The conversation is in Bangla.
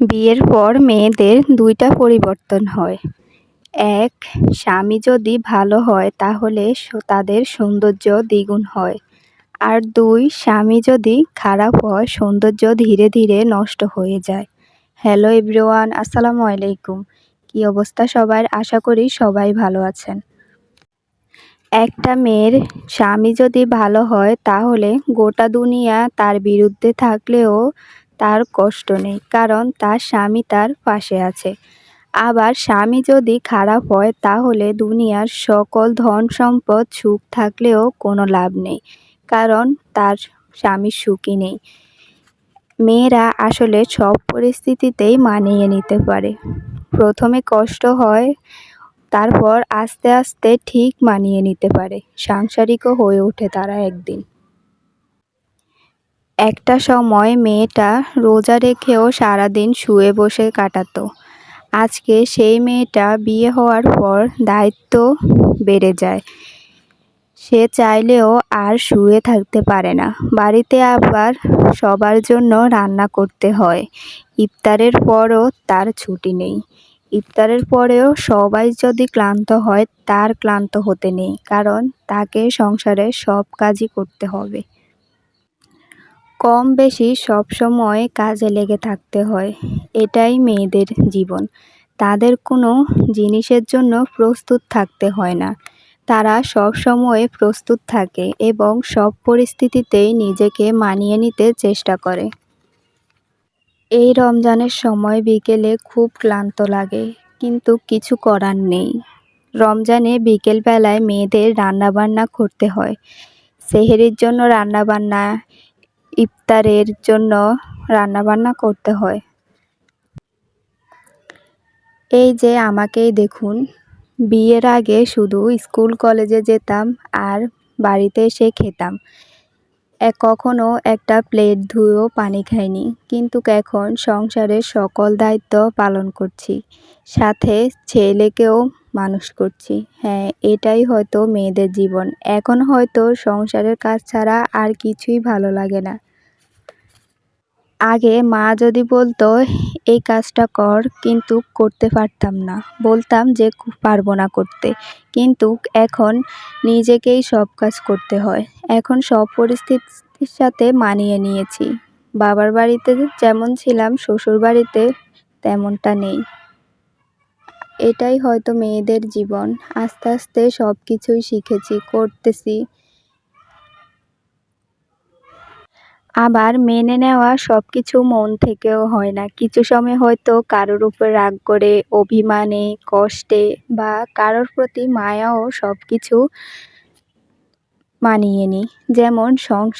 বিয়ের পর মেয়েদের দুইটা পরিবর্তন হয়। এক, স্বামী যদি ভালো হয়, তাহলে তাদের সৌন্দর্য দ্বিগুণ হয়। আর দুই, স্বামী যদি খারাপ হয়, সৌন্দর্য ধীরে ধীরে নষ্ট হয়ে যায়। হ্যালো এভরিওয়ান, আসসালামু আলাইকুম। কী অবস্থা সবার? আশা করি সবাই ভালো আছেন। একটা মেয়ের স্বামী যদি ভালো হয়, তাহলে গোটা দুনিয়া তার বিরুদ্ধে থাকলেও তার কষ্ট নেই, কারণ তার স্বামী তার পাশে আছে। আবার স্বামী যদি খারাপ হয়, তাহলে দুনিয়ার সকল ধন সম্পদ সুখ থাকলেও কোনো লাভ নেই, কারণ তার স্বামীর সুখই নেই। মেয়েরা আসলে সব পরিস্থিতিতেই মানিয়ে নিতে পারে। প্রথমে কষ্ট হয়, তারপর আস্তে আস্তে ঠিক মানিয়ে নিতে পারে। সাংসারিকও হয়ে ওঠে তারা একদিন। একটা সময় মেয়েটা রোজা রেখেও সারাদিন শুয়ে বসে কাটাতো। আজকে সেই মেয়েটা বিয়ে হওয়ার পর দায়িত্ব বেড়ে যায়। সে চাইলেও আর শুয়ে থাকতে পারে না। বাড়িতে আবার সবার জন্য রান্না করতে হয়। ইফতারের পরও তার ছুটি নেই। ইফতারের পরেও সবাই যদি ক্লান্ত হয়, তার ক্লান্ত হতে নেই, কারণ তাকে সংসারের সব কাজই করতে হবে। কম বেশি সব সময় কাজে লেগে থাকতে হয়। এটাই মেয়েদের জীবন। তাদের কোনো জিনিসের জন্য প্রস্তুত থাকতে হয় না। তারা সব সময় প্রস্তুত থাকে এবং সব পরিস্থিতিতেই নিজেকে মানিয়ে নিতে চেষ্টা করে। এই রমজানের সময় বিকেলে খুব ক্লান্ত লাগে, কিন্তু কিছু করার নেই। রমজানে বিকেলবেলায় মেয়েদের রান্নাবান্না করতে হয়। সেহেরির জন্য রান্নাবান্না ইফতারের জন্য রান্নাবান্না করতে হয়। এই যে আমাকেই দেখুন, বিয়ের আগে শুধু স্কুল কলেজে যেতাম আর বাড়িতে এসে খেতাম। কখনও একটা প্লেট ধুয়েও পানি খাইনি, কিন্তু এখন সংসারের সকল দায়িত্ব পালন করছি। সাথে ছেলেকেও মানুষ করছি। হ্যাঁ এটাই হয়তো মেয়েদের জীবন। এখন হয়তো সংসারের কাজ ছাড়া আর কিছুই ভালো লাগে না। আগে মা যদি বলতো, এই কাজটা কর, কিন্তু করতে পারতাম না। বলতাম যে, পারব না করতে। কিন্তু এখন নিজেকেই সব কাজ করতে হয়। এখন সব পরিস্থিতির সাথে মানিয়ে নিয়েছি। বাবার বাড়িতে যেমন ছিলাম শ্বশুর বাড়িতে তেমনটা নেই। এটাই হয়তো মেয়েদের জীবন। আস্তে আস্তে সব কিছুই শিখেছি, করতেছি। আবার মেনে নেওয়া সব কিছু মন থেকেও হয় না। কিছু সময় হয়তো কারোর উপর রাগ করে, অভিমানে, কষ্টে বা কারোর প্রতি মায়াও সব কিছু মানিয়ে নিই। যেমন সংসার